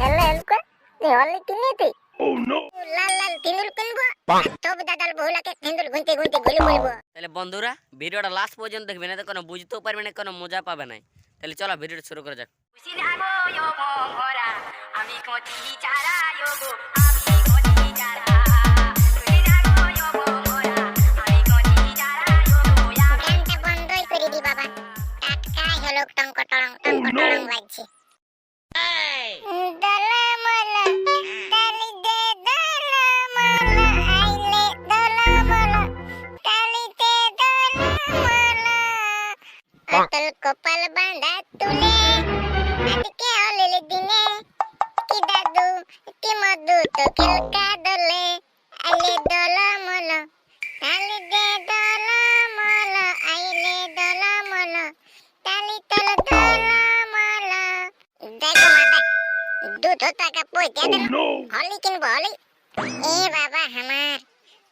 হলি কিনেতি Oh no! লাল লাল তিন্দুল কিনবো। তব দাদাল বহুলাকে তিন্দুল গুনতে গুনতে গলি বলব। তাহলে বন্ধুরা ভিডিওটা লাস্ট পর্যন্ত দেখবে না তো কোনো বুঝতেও পারবে না কোনো মজা পাবে না। তাহলে চলো ভিডিওটা শুরু করা যাক। Usinago কি মধু তো কেলকা দলে আইলে তালি দে দলামলা আইলে দলামলা তালি তল দলামলা দেখো মাতা দুধ টাকা পয়সা দেন হলি কিনবো হলি। এ বাবা আমার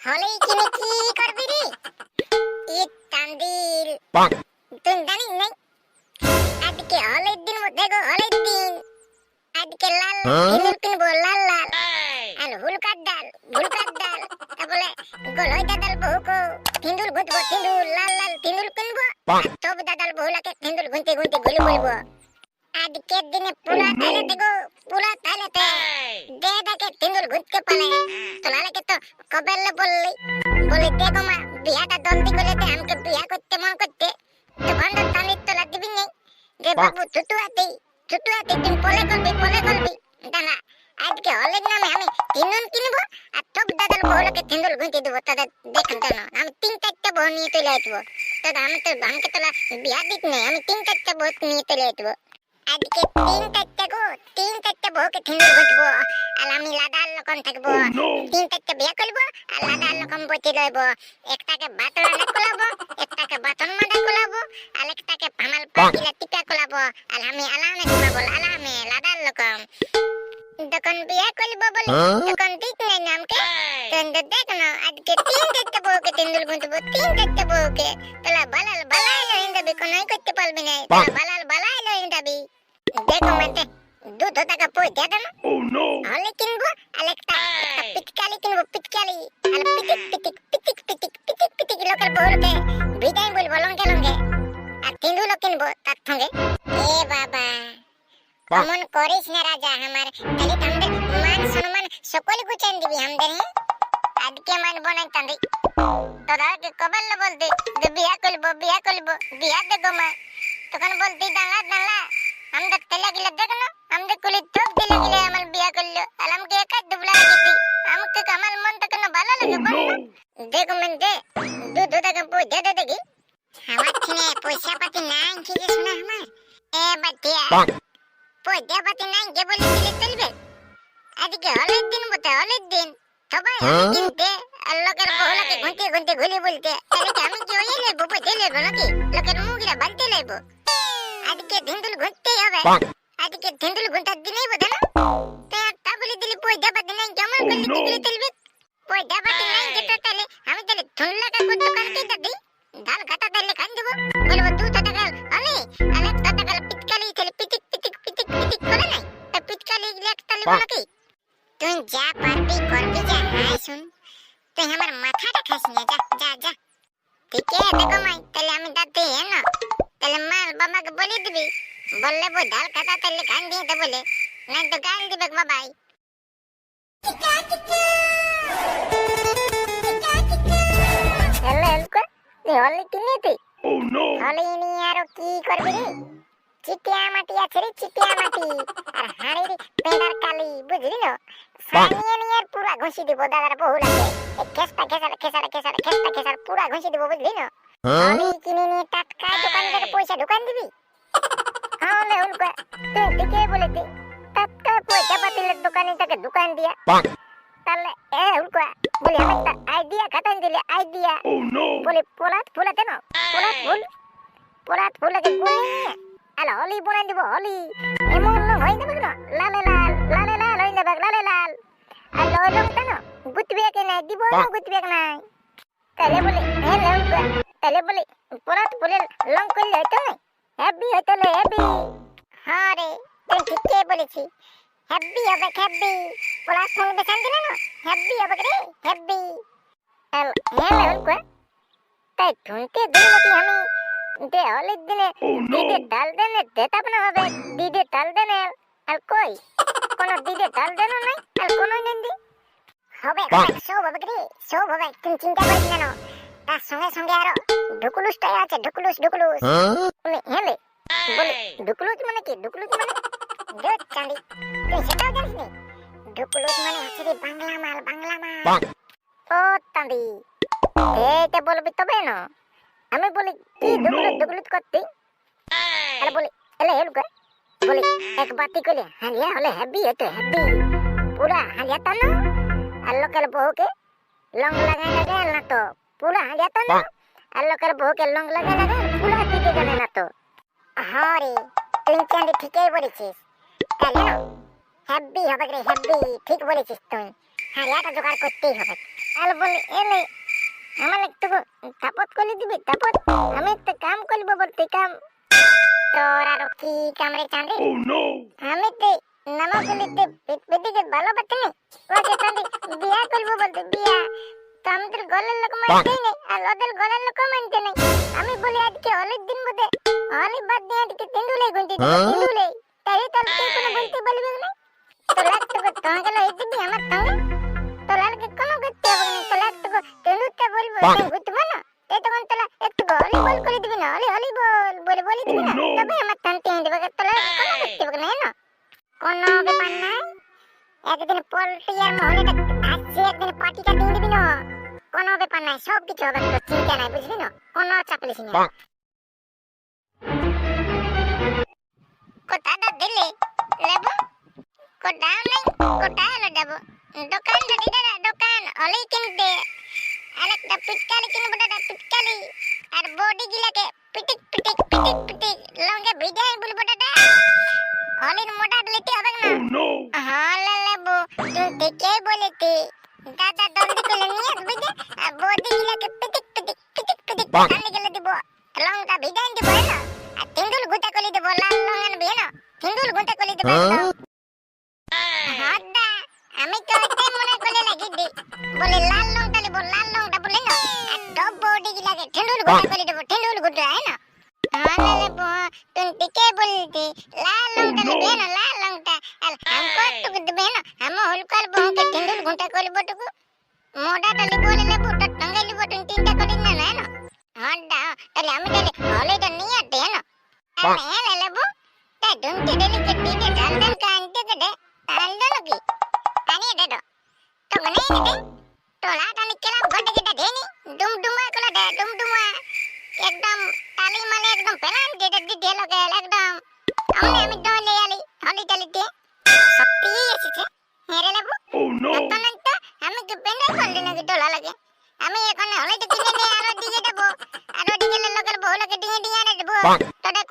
হলি কিনে কি করবি রে? ই তান্দিল তুই জানিস নাই। আজকে হলির দিন দেখো হলির দিন। আজকে লাল সিঁদুর কিনবো লাল লাল। আর হুলকার ডাল হুলকার ডাল তারপরে গলই দাদাল বহুকো তিন্দুল গুঁতবো তিন্দুল লাল লাল তিন্দুল কিনবো তব দাদাল বহুলাকে তিন্দুল গুনতে গুনতে গলি বলব। আজকের দিনে পুরা তাইলে দেখো পুরা তাইলেতে দে দেখে তিন্দুল গুঁতকে পালে তোলালেকে তো কবেলে বললি? বলি দেখো মা বিয়াটা দন্দি করলে দে আমাকে বিয়া করতে মন করতে। তো ভণ্ড তালির তোলা দিবি নেই যে বাবু ছুটুয়াতেই ছুটুয়াতে তুই পলে করবি পলে করবি দাদা আজকে হলের নামে আমি তিনুন কিনবো আর টপ দাদার বউলকে তিন্দুল গুঁতে দেবো তাদের দেখুন কেন আমি তিন চারটা বউ নিয়ে চলে আসব। দাদা আমি তো আমাকে তোলা বিয়া দিত নেই আমি তিন চারটা বউ নিয়ে চলে আসব। আজকে তিন চারটা গো তিন চারটা বউকে তিন্দুল গুঁতবো আর আমি লাদার লকম থাকব। তিন চারটা বিয়া করব আর লাদার লকম বইতে লইব। একটাকে বাতন আনে কোলাবো একটাকে বাতন মাদা কোলাবো আর একটাকে পামাল পাকিলা টিকা কোলাবো আর আমি আলামে ঘুমাবো। আলামে লাদার লকম। তখন বিয়া করব বলে তখন ঠিক নাই নামকে। তখন তো দেখ না আজকে তিন চারটা বউকে তিন্দুল গুঁতবো তিন চারটা বউকে। তোলা বালাল বালাই লইন দাবি কোনোই করতে পারবি না তোলা বালাল বালাই লইন দাবি দেখো মাতে দুধ টাকা পয়সা দেন Oh হলে কিনবো আর একটা একটা পিটকালি কিনবো পিটকালি আর পিটিক পিটিক পিটিক পিটিক পিটিক পিটিক লোকের বউলকে বিদায় বলব আর তিন্দুলো কিনবো তার সঙ্গে? এ বাবা অমন করিস না রাজা আমার তাহলে তো মান সম্মান সকল গুছান দিবি আমাদের আজকে মান বনাই তান্দি দাদাকে কবার বলতে? যে বিয়া করব বিয়া করব বিয়া দেখো মা। তখন বলতে দাঁড়া দাঁড়া আমাদের তেলা গিলা দেখো না আমাদের কুলি তোপ দিলে গিলে আমার বিয়া করল আর আমাকে একা দুবলা রাখি আমাকে আমার মন তো কেন ভালো লাগে Oh বল না! দেখো মেন দে দু দু টাকা পয়সা দে দেখি। আমার ছিনে পয়সা পাতি নাই খিজিস না আমার এ বাটিয়া পয়সা পাতি নাই যে বলে দিলে চলবে? আজকে হলের দিন বটে হলের দিন। সবাই কিনতে আর লোকের বহুলাকে ঘুনতে ঘুনতে ঘুলি বলতে। কি আমি কি ওই লেবো পয়সা লেবো নাকি লোকের মুখরা বানতে লেবো আজকে ধিন্দুল ঘুরতেই হবে। আজকে ধিন্দুল ঘুরতার দিনেই বোধ না? তো একটা বলে দিলি পয়সা পাতি নাই কেমন করলে কি করে চলবে? পয়সা পাতি নাই যেটা তাহলে আমি তাহলে কাকুর দোকান দিই ধান কাটা তাহলে খান দেবো বলব, দু টাকা হলে আর এক টাকা পিটকালি, তাহলে পিটিক পিটিক পিটিক পিটিক করে নাই? তা পিটকালি এক বলো কি? তুই যা পারবি করবি, যা হাই শুন। তুই আমার মাথাটা খাস না, যা যা যা। ঠিক আছে দেখো মাই, তাহলে আমি দাঁতে হ্যাঁ না তাহলে মাল বাবাকে বলে দিবি। বললে বই ঢাল খাতা তাহলে দিয়ে দে বলে। নাই তো গান দিবে বাবাই। হ্যালো এলকো তুই হলি কিনে তুই। Oh হলি নিয়ে আরও কি করবি রে? চিটিয়া মাটি আছে রে চিটিয়া মাটি। আর হাড়ির পেঁড়ার কালি বুঝলি না? সানিয়ে নিয়ে পুরা ঘষি দিব দাদার বহু লাগে। এই খেসটা খেসার খেসার খেসার খেসটা খেসার পুরা ঘষি দিব বুঝলি না? হলি কিনে নিয়ে টাটকা দোকান থেকে পয়সা দোকান দিবি। হলে উল্কা তুই দিকে বলেছি টাটকা পয়সা পাতিলের দোকানে তাকে দোকান দিয়া। তাহলে এ বলি আমি একটা আইডিয়া খাটান দিলে আইডিয়া Oh no! বলে পোলাত ফুলাতে না? পোলাত ফুল? পোলাত ফুলাকে গুনিয়ে আলো হলি বনাই দিব হলি। এমন রং হয়ে যাবে না লালে লাল লালে লাল হয়ে যাবে লালে লাল। আর লয় রংটা না গুতবে কে নাই দিব না গুতবে কে নাই। তাহলে বলে হ্যাঁ লং তাহলে বলে পোলাত ফুলের লং করলে হয়তো নাই হেভি হয়তো হেভি হ্যাঁ রে তুই ঠিকই বলেছি। হেব্বি হবে হেব্বি। পোলা সঙ্গে শান্তি না না? হেব্বি হবে রে হ্যাপি হেব্বি হ্যাঁ লেভেল কো তাই শুনতে দিনমতি আমি? দে হলির দিনে দিদে ডাল দেনে দেতাব না হবে দিদে ডাল দেনে আর কই? কোন দিদে ডাল দেনো নাই আর কোন নেন্দি হবে সব হবে রে সব হবে তুমি চিন্তা করিস না তার সঙ্গে সঙ্গে আরও ঢুকুলুসটাই আছে ঢুকুলুস ঢুকুলুস হেলে। বলে ঢুকুলুস মানে কি? ঢুকুলুস মানে দেখ চাঁদি। তুই সেটাও জানিস নি? ঢুকুলুস মানে হচ্ছে রে বাংলা মাল বাংলা মাল। ও চাঁদি। এইটা বলবি তবে না? আমি বলি কি ঢুকুলুস ঢুকুলুস করতে? আরে বলি এলে হেলু কর। বলি এক বাতি কইলে হালিয়া হলে হেভি হতো হেভি পুরা হালিয়া তানো আর লোকের বহুকে লং লাগাই লাগাই না তো। পুরা হালিয়া তানো আর লোকের বহুকে লং লাগাই লাগাই পুরা দিতে জানে না তো। হ্যাঁ রে তুই চাঁদি ঠিকই বলেছিস। তাহলে না? হবে রে হেভি ঠিক বলেছিস তুই। হারিয়াটা জোগাড় করতেই হবে। আর বলি এলে আমার একটু তাপত করে দিবি? তাপত? আমি একটা কাম করব বলতে কাম। তোর আর কি কাম রে চাঁদি? আমি তো নামা বলিতে পেটিকে ভালো পাচ্ছি নি। ওকে চাঁদি বিয়া করব বলতে বিয়া। তো আমাদের গলের লোক মানতেই নেই আর ওদের গলের লোক মানতে নেই। আমি বলি আজকে হলির দিন বোধে হলি বাদ দিয়ে আজকে তেন্দুলে গুনতে দিবি তেন্দুলে তাই কোনো বলতে বলবি না? তো লাগ লই দিবি আমার তো লালকে কোনো করতে হবে না? তো লাগ বলব বুঝব না তাই তখন তোলা একটু হলি বল করে দিবি না? হলি হলি বল বলে বলে দিবি না? তবে আমার টানতে এনে দেবে কোনো করতে হবে না না কোনো ব্যাপার নাই। একদিন পোল্ট্রি আর মহলেটা আসছে একদিন পার্টিটা দিয়ে দিবি না? কোনো ব্যাপার নাই সব কিছু হবে তোর চিন্তা নাই বুঝলি না? কোনো চাপ লিস না। কোথাটা দিলে। লেবু? কোথাও নাই কোথায় হলো যাব দোকানটা দিদা দোকান হলেই কিনতে। আরেকটা পিটকালি কিনবো দাদা পিটকালি। আর বডি গিলাকে পিটিক পিটিক পিটিক পিটিক। লঙ্গে ভিজাই বলব দাদা। হলির মোটা লিতে হবে না। হলে লেবু তুই ঠিকই বলেছি দাদা দন্দি করে নিয়ে আসবি যে আর বডি গিলাকে পিটিক পিটিক পিটিক পিটিক কালি গেলে দিব। লঙ্কা ভিজাই দিব না ಬೋಲಾಲ್ ಲಂಗನ್ ಬೇನು ತಿಂದುಲ್ ಗುಂಟ ಕೊಲಿದ ಹೌದಾ আমি তো এটাই মনে করে লাগিদি বলে লাল লং তালে বল লাল লং হ্যাঁ। টা বলে না টাঙ্গাইলি বটুন তিনটা করে না না? হ্যাঁ না তাহলে আমি তাহলে হলে এটা নিয়ে আতে না? ডাল দেন কি? আনি দে দো। তো মনে নে দে। তো লা টানি কেলাম গডে কেটে দেনি ডুম ডুমা কলা দে ডুম ডুমা। একদম তালি মালে একদম পেলান দে দে দি একদম। আমনে আমি দলে আলি হলি টালিতে সত্যি এসেছে। হেরে লেবু তখন তো আমি কি পেন্ডাই করলি নাকি ডোলা লাগে। আমি এখন হলিতে কিনে নিয়ে আরও দিকে দেবো। আরও দিকে লোকের বহুলকে ডিঙে ডিঙে দেবো।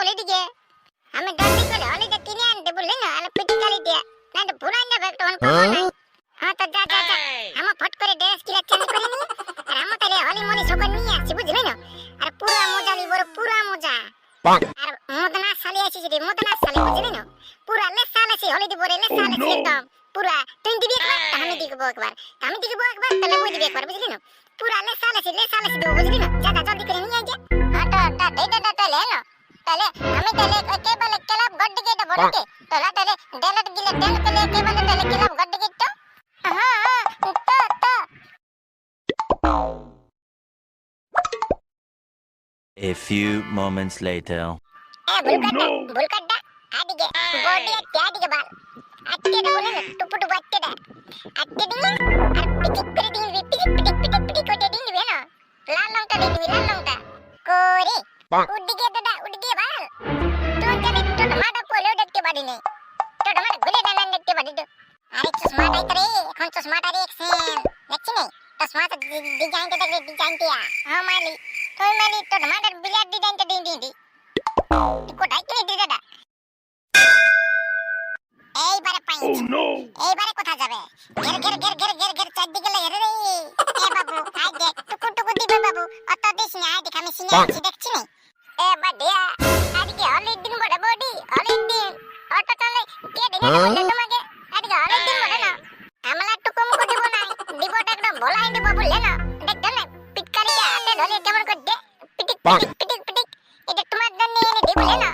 আমি দন্ডি করে হলিতে কিনে আনতে বললি না আর পিটি গালি দিয়ে না তো পুরান যাবে তখন পাবো না হ্যাঁ তো যা যা যা আমার ফট করে ড্রেস কিলা চেঞ্জ করে নিয়ে আর আমার তাহলে হলি মনি সব নিয়ে আসছি বুঝলি না আর পুরা মজা লিব পুরা মজা আর মদনা সালি আছিস রে মদনা সালি বুঝলি না পুরা লে সাল আছে হলি দিব রে লে সাল আছে একদম পুরা তুই দিবি একবার আমি দিব একবার আমি দিব একবার তাহলে বই দিবি একবার বুঝলি না পুরা লে সাল আছে লে সাল আছে দিব বুঝলি না যা যা জলদি করে নিয়ে তাহলে কেবল ক্লাব গড্ডি গেটা বলতে তাহলে তাহলে ডেলট গিলে ডেল পেলে কেবল তাহলে ক্লাব গড্ডি গেট তো হ্যাঁ তো তো। A few moments later. এ ভুলকাটা ভুলকাটা আদিকে বডি আদিকে বাল। আটকে দে বলে না টুপু টুপু আটকে দে। আটকে দিলে আর পিটিক করে দিন পিটিক পিটিক পিটিক পিটিক করে দিন দিবে না লাল লঙ্কা দিন লাল লঙ্কা। করে। উডিকে দাদা উডিকে বাল। তুই জানি তো টমাটো পোলেও দেখতে পারি নি। তো টমাটো গুলে ডানা দেখতে পারি তো। আরে চশমা টাই রে, এখন চশমা টাই একসেন দেখছি নি? চশমা ডিজাইনটা দেখলে, ডিজাইনটা। হ্যাঁ মালি। তুই মালি Em, em, em, em.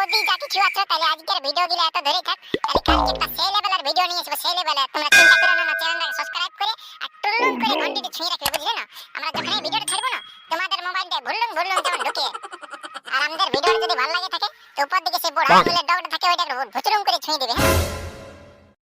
যদি যা কিছু আছে, তাহলে আজকের ভিডিও গুলো এত ধরে থাক। তাহলে কালকে একটা সেই লেভেলের ভিডিও নিয়ে আসব, সেই লেভেলের তোমরা চিন্তা করো না চ্যানেলটাকে সাবস্ক্রাইব করে আর টুলুন করে ঘন্টিটা ছুঁয়ে রাখবে, বুঝলে না? আমরা যখন এই ভিডিওটা ছাড়বো না, তোমাদের মোবাইলটা ভুললুন ভুললুন যেমন ঢুকিয়ে আর আমাদের ভিডিওটা যদি ভালো লাগে থাকে, তো উপর দিকে সেই বড় আঙুলের ডগটা থাকে ওইটা ভুচুরুম করে ছুঁয়ে দেবে হ্যাঁ?